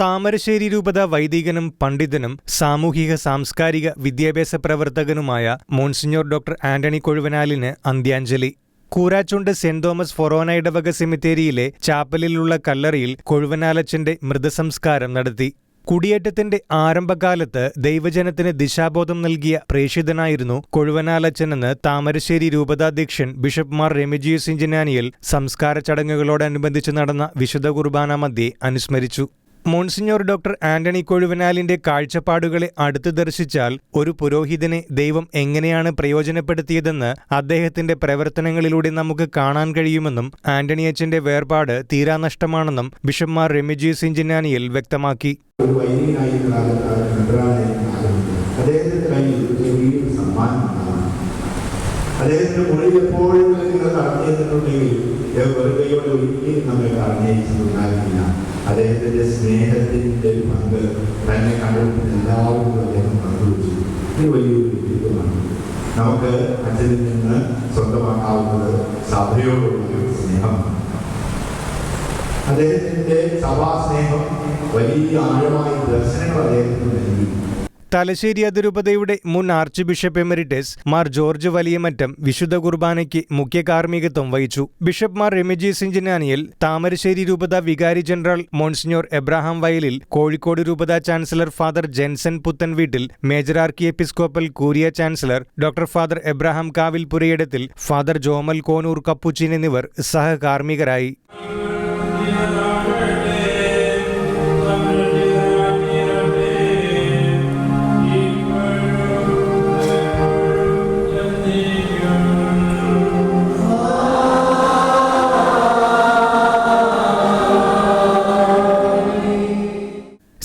താമരശ്ശേരി രൂപത വൈദികനും പണ്ഡിതനും സാമൂഹിക സാംസ്കാരിക വിദ്യാഭ്യാസ പ്രവർത്തകനുമായ മോൺസിഞ്ഞോർ ഡോക്ടർ ആന്റണി കൊഴുവനാലിന് അന്ത്യാഞ്ജലി. കൂരാച്ചുണ്ട് സെന്റ് തോമസ് ഫൊറോന ഇടവക സെമിത്തേരിയിലെ ചാപ്പലിലുള്ള കല്ലറിയിൽ കൊഴുവനാലച്ചന്റെ മൃതസംസ്കാരം നടത്തി. കുടിയേറ്റത്തിന്റെ ആരംഭകാലത്ത് ദൈവജനത്തിന് ദിശാബോധം നൽകിയ പ്രേഷിതനായിരുന്നു കൊഴുവനാലച്ചനെന്ന് താമരശ്ശേരി രൂപതാധ്യക്ഷൻ ബിഷപ്പ് മാർ റെമിജിയസ് ഇഞ്ചിനാനിയൽ സംസ്കാര ചടങ്ങുകളോടനുബന്ധിച്ച് നടന്ന വിശുദ്ധ കുർബാന മധ്യേ അനുസ്മരിച്ചു. മോൺസിഞ്ഞോർ ഡോക്ടർ ആന്റണി കൊഴുവനാലിന്റെ കാഴ്ചപ്പാടുകളെ അടുത്തു ദർശിച്ചാൽ ഒരു പുരോഹിതനെ ദൈവം എങ്ങനെയാണ് പ്രയോജനപ്പെടുത്തിയതെന്ന് അദ്ദേഹത്തിന്റെ പ്രവർത്തനങ്ങളിലൂടെ നമുക്ക് കാണാൻ കഴിയുമെന്നും ആന്റണി അച്ഛന്റെ വേർപാട് തീരാനഷ്ടമാണെന്നും ബിഷപ്പ്മാർ രമിജി സിഞ്ചിനാനിയിൽ വ്യക്തമാക്കി. അദ്ദേഹത്തിന്റെ മുറിയിൽ എപ്പോഴും നമ്മെ കടന്നേച്ചിട്ടുണ്ടാകില്ല അദ്ദേഹത്തിന്റെ സ്നേഹത്തിന്റെ ഒരു പങ്ക് തന്നെ കണ്ടുപിടിച്ച എല്ലാവർക്കും അദ്ദേഹം പങ്കുവച്ചു. ഇത് വലിയൊരു വ്യക്തിത്വമാണ്. നമുക്ക് അച്ഛനിൽ നിന്ന് സ്വന്തമാക്കാവുന്നത് സഭയോടുള്ള ഒരു സ്നേഹമാണ്. അദ്ദേഹത്തിന്റെ സഭാസ്നേഹം വലിയ ആഴമായ ദർശനങ്ങൾ അദ്ദേഹത്തിന് നൽകി. തലശ്ശേരി അതിരൂപതയുടെ മുൻ archbishop emeritus Mar George Valiyamattam വിശുദ്ധ കുർബാനയ്ക്ക് മുഖ്യ കാർമ്മികത്വം വഹിച്ചു. ബിഷപ്പ് മാർ റെമിജി ഇഞ്ചനാനിയൽ താമരശ്ശേരി രൂപത വികാരി ജനറൽ മോൺസിഞ്ഞോർ എബ്രാഹാം വയലിൽ കോഴിക്കോട് രൂപത ചാൻസലർ ഫാദർ ജെൻസൺ പുത്തൻ വീട്ടിൽ major archiepiscopal curia chancellor doctor father Abraham Kavilpurayidathil father Jomal Konoor Capuchin എന്നിവർ സഹകാർമ്മികരായി.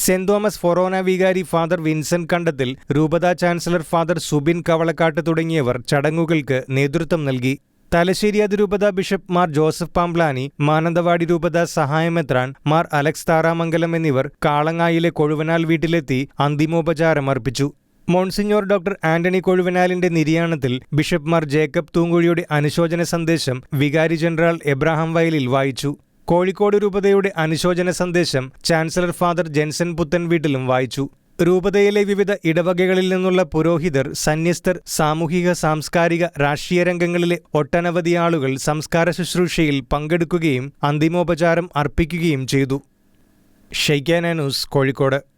സെന്റ് തോമസ് ഫൊറോന വികാരി ഫാദർ വിൻസെന്റ് കണ്ടത്തിൽ രൂപതാ ചാൻസലർ ഫാദർ സുബിൻ കവളക്കാട്ട് തുടങ്ങിയവർ ചടങ്ങുകൾക്ക് നേതൃത്വം നൽകി. തലശ്ശേരി അതിരൂപത ബിഷപ്പ് മാർ ജോസഫ് പാംബ്ലാനി മാനന്തവാടി രൂപത സഹായമെത്രാൻ മാർ അലക്സ് താറാമംഗലം എന്നിവർ കാളങ്ങായിലെ കൊഴുവനാൽ വീട്ടിലെത്തി അന്തിമോപചാരം അർപ്പിച്ചു. മോൺസിഞ്ഞോർ ഡോക്ടർ ആന്റണി കൊഴുവനാലിന്റെ നിര്യാണത്തിൽ ബിഷപ്പ് മാർ ജേക്കബ് തൂങ്കുഴിയുടെ അനുശോചന സന്ദേശം വികാരി ജനറൽ എബ്രാഹാം വയലിൽ വായിച്ചു. കോഴിക്കോട് രൂപതയുടെ അനുശോചന സന്ദേശം ചാൻസലർ ഫാദർ ജെൻസൺ പുത്തൻ വീട്ടിലും വായിച്ചു. രൂപതയിലെ വിവിധ ഇടവകകളിൽ നിന്നുള്ള പുരോഹിതർ സന്യസ്തർ സാമൂഹിക സാംസ്കാരിക രാഷ്ട്രീയ രംഗങ്ങളിലെ ഒട്ടനവധി ആളുകൾ സംസ്കാര ശുശ്രൂഷയിൽ പങ്കെടുക്കുകയും അന്തിമോപചാരം അർപ്പിക്കുകയും ചെയ്തു. Shekinah news Kozhikode.